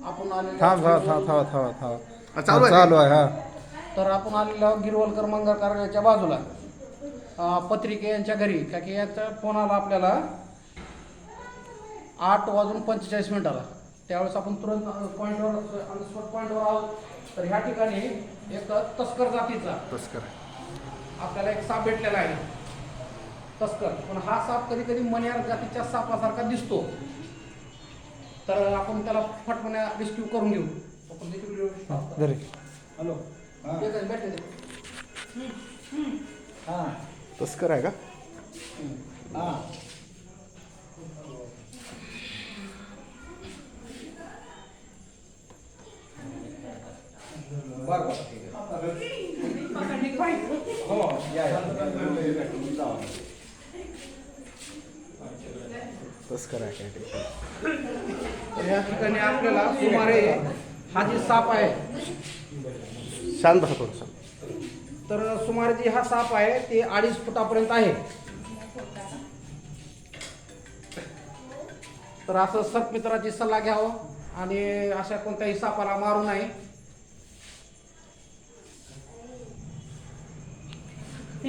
आपण आलेलो थांब थांब थांब थांब थांब थांब. हा, चालू आहे चालू आहे हा. तर आपण आलेलो आहोत गिरवलकर मंगळ कार्यालयाच्या बाजूला. अं, पत्रिके यांच्या घरी. का की याचा फोन आला आपल्याला. आठ वाजून पंचेचाळीस मिनिटाला. त्यावेळेस आपण तुरंत पॉईंटवर स्पॉट पॉईंटवर आहोत. तर ह्या ठिकाणी एक तस्कर जातीचा तस्कर. आपल्याला एक साप भेटलेला आहे. तस्कर. पण हा साप कधी कधी मण्यार जातीच्या सापासारखा दिसतो. तर आपण त्याला फटकण्या रेस्क्यू करून घेऊ. आपण. जरी. हॅलो? हां. तस्कर आहे का? हां. बरं बरं. ठीक आहे हो या या तस्कर तर या ठिकाणी आपल्याला सुमारे हा जे साप आहे शांत बसा थोडंसं तर सुमारे जे हा साप आहे ते अडीच फुटापर्यंत आहे. तर असं सर्पमित्राची सल्ला घ्यावं आणि अशा कोणत्याही सापाला मारू नये.